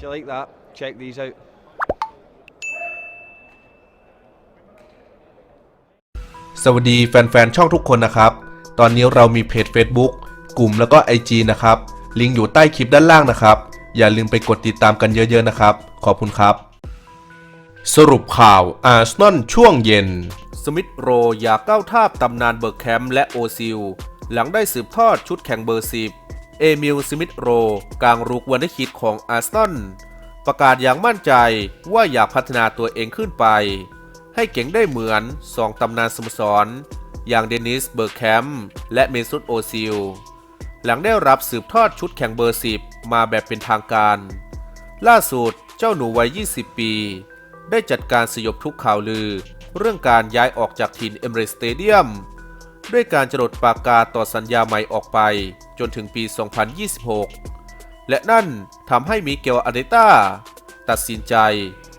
If you like that, check these out. สวัสดีแฟนๆ ช่องทุกคนนะครับ ตอนนี้เรามีเพจ Facebook กลุ่มแล้วก็ IG นะครับ ลิงก์อยู่ใต้คลิปด้านล่างนะครับ อย่าลืมไปกดติดตามกันเยอะๆนะครับ ขอบคุณครับ สรุปข่าวอาร์เซนอลช่วงเย็น สมิธโรอยากก้าวทาบตำนานเบิร์กแคมป์และโอซิล หลังได้สืบทอดชุดแข่งเบอร์สิบ เอมิลสมิธโรกลางรุกวันคิดของอาร์เซนประกาศอย่างมั่นใจว่าอยากพัฒนาตัวเองขึ้นไป ให้เก่งได้เหมือนสองตำนานสโมสร อย่างเดนิสเบิร์แคมและเมซุตโอซิล หลังได้รับสืบทอดชุดแข่งเบอร์ 10 มาแบบเป็นทางการ ล่าสุดเจ้าหนูวัย 20 ปี ได้จัดการสยบทุกข่าวลือ เรื่องการย้ายออกจากถิ่นเอมเรสเตเดียม ด้วยการจรดปากกาต่อสัญญาใหม่ออกไปจนถึงปี 2026 และนั่นทำให้มิเกลอาเดต้าตัดสินใจ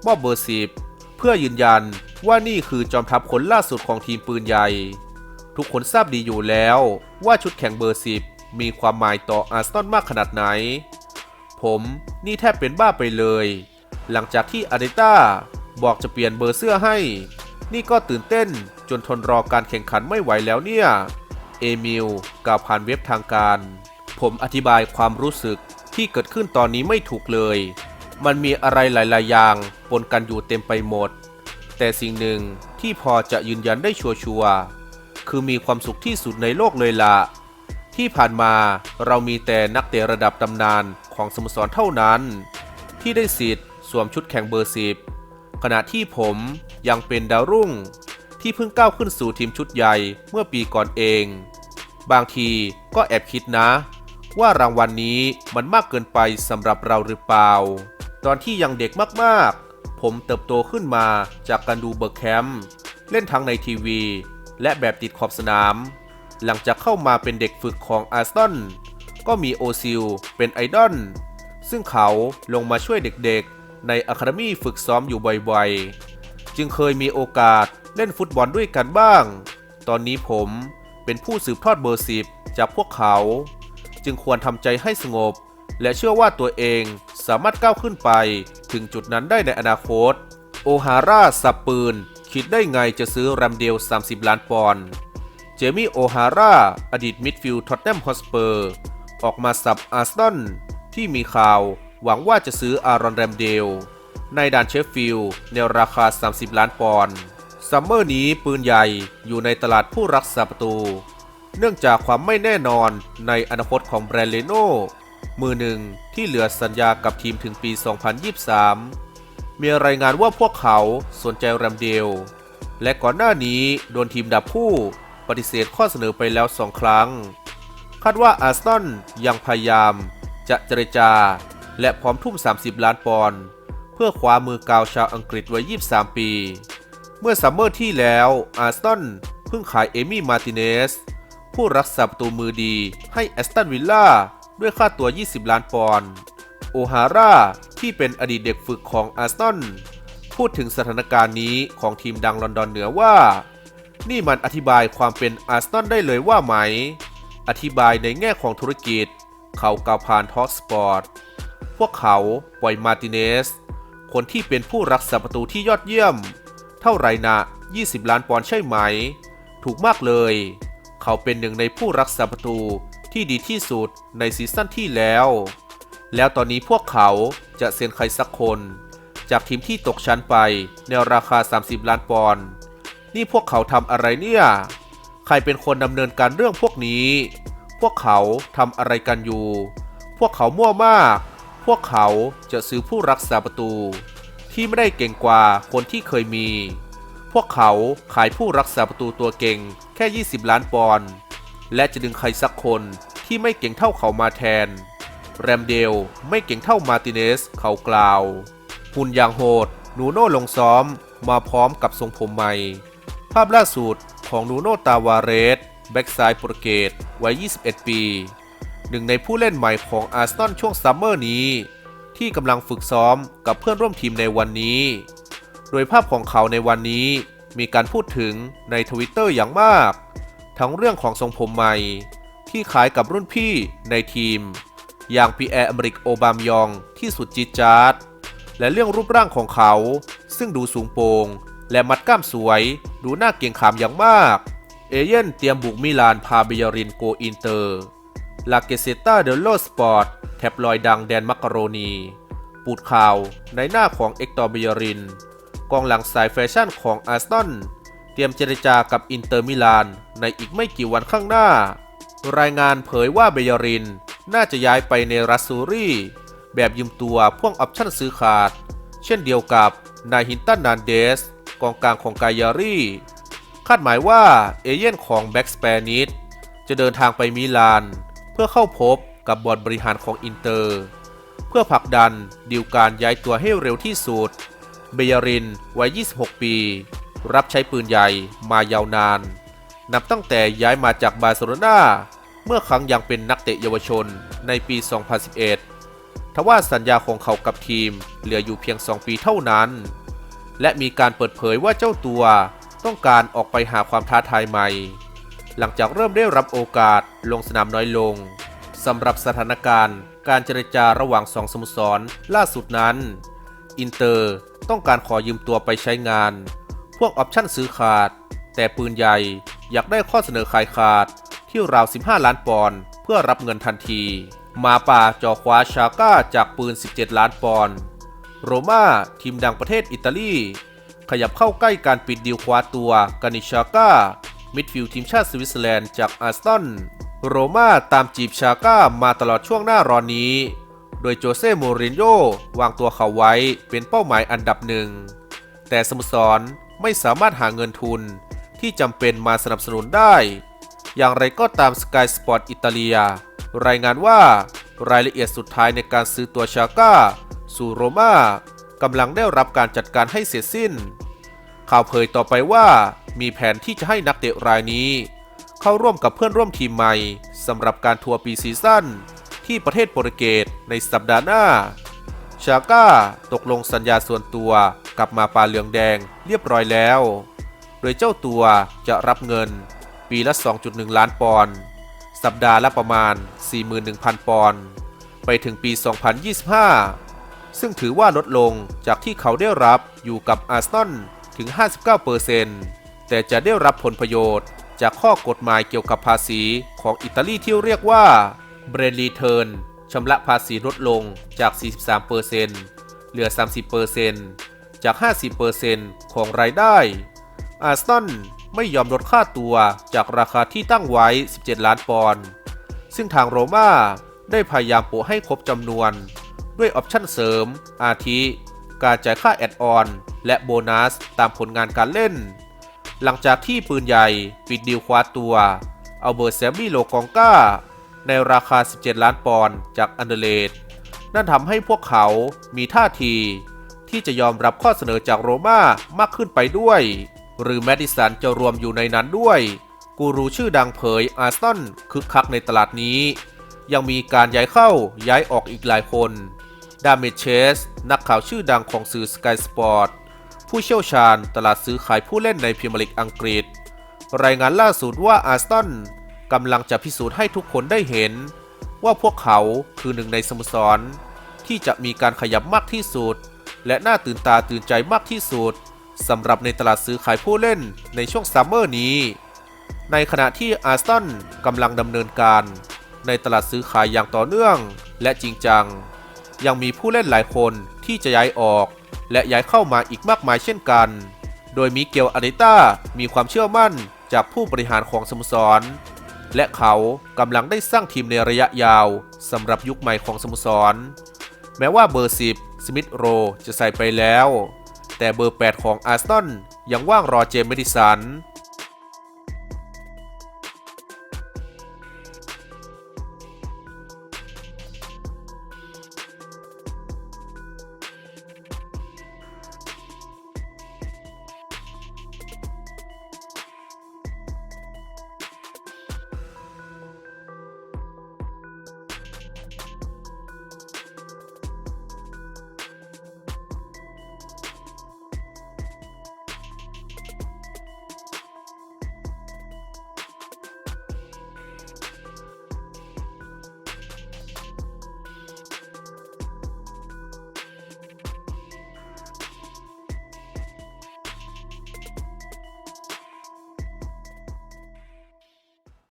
มอบเบอร์10เพื่อยืนยันว่านี่คือจอมทัพคนล่าสุดของทีมปืนใหญ่ ทุกคนทราบดีอยู่แล้วว่าชุดแข่งเบอร์10มีความหมายต่ออาร์เซนอลมากขนาดไหน ผมนี่แทบเป็นบ้าไปเลย หลังจากที่อาเดต้าบอกจะเปลี่ยนเบอร์เสื้อให้ นี่ก็ตื่นเต้นจนทนรอการแข่งขันไม่ไหวแล้วเนี่ย เอมิลกล่าวผ่านเว็บทางการ ผมอธิบายความรู้สึกที่เกิดขึ้นตอนนี้ไม่ถูกเลย มันมีอะไรหลาย ๆ อย่างปนกันอยู่เต็มไปหมด แต่สิ่งหนึ่งที่พอจะยืนยันได้ชัวร์ๆคือมีความสุขที่สุดในโลกเลยละที่ผ่านมาเรามีแต่นักเตะระดับตำนานของสโมสรเท่านั้น ที่ได้สิทธิ์สวมชุดแข่งเบอร์สิบ ขณะที่ผมยังเป็นดาวรุ่ง ที่เพิ่งก้าวขึ้นสู่ทีมชุดใหญ่เมื่อปีก่อนเอง บางทีก็แอบคิดนะ ว่ารางวัลนนี้มันมากเกินไปสำหรับเราหรือเปล่า ตอนที่ยังเด็กมากๆ ผมเติบโตขึ้นมาจากการดูเบิร์กแคมเล่นทั้งในทีวี และแบบติดขอบสนาม หลังจากเข้ามาเป็นเด็กฝึกของอาร์เซนก็มีโอซิลเป็นไอดอลซึ่งเขาลงมาช่วยเด็กๆ ในอะคาเดมี่ฝึกซ้อมอยู่บ่อยๆ จึงเคยมีโอกาสเล่นฟุตบอลด้วยกันบ้าง ตอนนี้ผมเป็นผู้สืบทอดเบอร์สิบจากพวกเขา จึงควรทำใจให้สงบ และเชื่อว่าตัวเองสามารถก้าวขึ้นไปถึงจุดนั้นได้ในอนาคต โอฮาร่าสับปืน คิดได้ไงจะซื้อแรมเดล 30 ล้านปอนด์เจมี่โอฮาร่าอดีตมิดฟิลด์ท็อตแนมฮอสเปอร์ ออกมาสับอาร์เซนอลที่มีข่าว หวังว่าจะซื้ออารอนแรมเดล ในด่านเชฟฟิลด์ในราคา 30 ล้านปอนด์ซัมเมอร์นี้ปืนใหญ่อยู่ในตลาดผู้รักษาประตู เนื่องจากความไม่แน่นอนในอนาคตของแบรนด์เลโน่มือหนึ่งที่เหลือสัญญากับทีมถึงปี 2023 มีรายงานว่าพวกเขาสนใจแรมเดล และก่อนหน้านี้โดนทีมดับคู่ปฏิเสธข้อเสนอไปแล้วสองครั้ง คาดว่าอาร์ซนอลยังพยายามจะเจรจา และพร้อมทุ่ม 30 ล้านปอนด์เพื่อคว้ามือกาวชาวอังกฤษไว้23 ปี เมื่อซัมเมอร์ที่แล้วอาร์เซนเพิ่งขายเอมี่มาร์ติเนสผู้รักษาประตูมือดีให้แอสตันวิลล่าด้วยค่าตัว 20 ล้านปอนด์โอฮาร่าที่เป็นอดีตเด็กฝึกของอาร์เซนพูดถึงสถานการณ์นี้ของทีมดังลอนดอนเหนือว่า นี่มันอธิบายความเป็นอาร์เซนได้เลยว่าไหม อธิบายในแง่ของธุรกิจ เขากล่าวผ่านทอสปอร์ต วกเขาปอยมาร์ติเนส คนที่เป็นผู้รักษาประตูที่ยอดเยี่ยม เท่าไรนะ 20 ล้านปอนด์ใช่ไหม ถูกมากเลย เขาเป็นหนึ่งในผู้รักษาประตูที่ดีที่สุดในซีซั่นที่แล้ว แล้วตอนนี้พวกเขาจะเซ็นใครสักคน จากทีมที่ตกชั้นไปในราคา 30 ล้านปอนด์ นี่พวกเขาทำอะไรเนี่ย ใครเป็นคนดำเนินการเรื่องพวกนี้ พวกเขาทำอะไรกันอยู่ พวกเขามั่วมาก วกเขาจะซื้อผู้รักษาประตู ที่ไม่ได้เก่งกว่าคนที่เคยมี พวกเขาขายผู้รักษาประตูตัวเก่งแค่ 20 ล้านปอนด์และจะดึงใครสักคนที่ไม่เก่งเท่าเขามาแทน แรมเดลไม่เก่งเท่ามาติเนสเขากล่าว หุ่นอย่างโหดนูโน่ลงซ้อมมาพร้อมกับทรงผมใหม่ ภาพล่าสุดของนูโน่ตาวาเรส แบ็กซ้ายโปรเกสวัย 21 ปี หนึ่งในผู้เล่นใหม่ของอาร์เซนอลช่วงซัมเมอร์นี้ ที่กำลังฝึกซ้อมกับเพื่อนร่วมทีมในวันนี้ โดยภาพของเขาในวันนี้มีการพูดถึงในทวิตเตอร์อย่างมาก ทั้งเรื่องของทรงผมใหม่ ที่คล้ายกับรุ่นพี่ในทีม อย่างปีแอร์อเมริกโอบามยองที่สุดจิดจาร์ดและเรื่องรูปร่างของเขา ซึ่งดูสูงโปร่งและมัดกล้ามสวย ดูน่าเกรงขามอย่างมาก เอเย่นเตรียมบุกมิลานพาเบยรินโกอินเตอร์ ลาเกเซตาเดลโลสปอร์ตแท็บลอยดังแดนมักกะโรนี ปูดข่าวในหน้าของเอ็กตอร์เบยริน กองหลังสายแฟชั่นของอาร์เซนเตรียมเจรจากับอินเตอร์มิลานในอีกไม่กี่วันข้างหน้า รายงานเผยว่าเบยรินน่าจะย้ายไปในรัสซูรีแบบยืมตัวพ่วงออปชั่นซื้อขาด เช่นเดียวกับนายฮินตันนานเดส กองกลางของกายารีคาดหมายว่าเอเย่นของแบ็กสเปนิสจะเดินทางไปมิลาน เพื่อเข้าพบกับบอร์ดบริหารของอินเตอร์ เพื่อผลักดันดีลการย้ายตัวให้เร็วที่สุด เบยารินวัย 26 ปี รับใช้ปืนใหญ่มายาวนาน นับตั้งแต่ย้ายมาจากบาร์เซโลนาเมื่อครั้งยังเป็นนักเตะเยาวชนในปี 2011 ทว่าสัญญาของเขากับทีมเหลืออยู่เพียง 2 ปีเท่านั้น และมีการเปิดเผยว่าเจ้าตัวต้องการออกไปหาความท้าทายใหม่ หลังจากเริ่มได้รับโอกาสลงสนามน้อยลงสำหรับสถานการณ์ การเจรจาระหว่างสองสโมสรล่าสุดนั้น อินเตอร์ต้องการขอยืมตัวไปใช้งาน พวกออปชั่นซื้อขาด แต่ปืนใหญ่อยากได้ข้อเสนอขายขาดที่ราว 15 ล้านปอนด์เพื่อรับเงินทันที มาป่าจ่อคว้าชาก้าจากปืน 17 ล้านปอนด์โรม่าทีมดังประเทศอิตาลี ขยับเข้าใกล้การปิดดีลคว้าตัวกานิชาก้า มิดฟิลด์ทีมชาติสวิตเซอร์แลนด์จากอาร์สตัน โรม่าตามจีบชาก้ามาตลอดช่วงหน้าร้อนนี้ โดยโจเซ่โมรินโญ่วางตัวเขาไว้เป็นเป้าหมายอันดับหนึ่ง แต่สโมสรไม่สามารถหาเงินทุนที่จำเป็นมาสนับสนุนได้ อย่างไรก็ตามสกายสปอร์ตอิตาเลียรายงานว่ารายละเอียดสุดท้ายในการซื้อตัวชาก้า สู่โรม่ากำลังได้รับการจัดการให้เสร็จสิ้น ข่าวเผยต่อไปว่ามีแผนที่จะให้นักเตะรายนี้ เข้าร่วมกับเพื่อนร่วมทีมใหม่สำหรับการทัวร์ปีซีซั่นที่ประเทศโปรตุเกสในสัปดาห์หน้า ชาก้าตกลงสัญญาส่วนตัวกับมาปาเหลืองแดงเรียบร้อยแล้ว โดยเจ้าตัวจะรับเงินปีละ 2.1 ล้านปอนด์สัปดาห์ละประมาณ 41,000 ปอนด์ไปถึงปี 2025 ซึ่งถือว่าลดลงจากที่เขาได้รับอยู่กับอาร์ซนอล ถึง 59%แต่จะได้รับผลประโยชน์ จากข้อกฎหมายเกี่ยวกับภาษีของอิตาลีที่เรียกว่าเบรนรีเทิร์นชำระภาษีลดลงจาก 43%เหลือ 30%จาก 50%ของรายได้ อาร์เซนไม่ยอมลดค่าตัวจากราคาที่ตั้งไว้ 17 ล้านปอนด์ ซึ่งทางโรม่าได้พยายามโปะให้ครบจำนวน ด้วยออปชั่นเสริม อาทิ การจ่ายค่าแอดออน และโบนัสตามผลงานการเล่น หลังจากที่ปืนใหญ่ปิดดีลคว้าตัวเอาเบอร์แซมบี้โลกองก้า ในราคา 17 ล้านปอนด์จากอันเดเลดนั่นทำให้พวกเขามีท่าที ที่จะยอมรับข้อเสนอจากโรม่ามากขึ้นไปด้วย หรือแมดิสันจะรวมอยู่ในนั้นด้วย กูรูชื่อดังเผยอาร์เซนคึกคักในตลาดนี้ ยังมีการย้ายเข้าย้ายออกอีกหลายคน ดามิเชส นักข่าวชื่อดังของสื่อ Sky Sport ผู้เชี่ยวชาญตลาดซื้อขายผู้เล่นในพรีเมียร์ลีกอังกฤษ รายงานล่าสุดว่าอาร์เซนกำลังจะพิสูจน์ให้ทุกคนได้เห็น ว่าพวกเขาคือหนึ่งในสโมสร ที่จะมีการขยับมากที่สุด และน่าตื่นตาตื่นใจมากที่สุดสำหรับในตลาดซื้อขายผู้เล่นในช่วงซัมเมอร์นี้ ในขณะที่อาร์เซนกำลังดำเนินการ ในตลาดซื้อขายอย่างต่อเนื่องและจริงจัง ยังมีผู้เล่นหลายคนที่จะย้ายออก และย้ายเข้ามาอีกมากมายเช่นกัน โดยมิเกลอาริต้ามีความเชื่อมั่นจากผู้บริหารของสโมสร และเขากำลังได้สร้างทีมในระยะยาวสำหรับยุคใหม่ของสโมสร แม้ว่าเบอร์ 10 สมิธโรจะใส่ไปแล้ว แต่เบอร์ 8 ของอาร์เซนอลยังว่างรอเจมส์เมดิสัน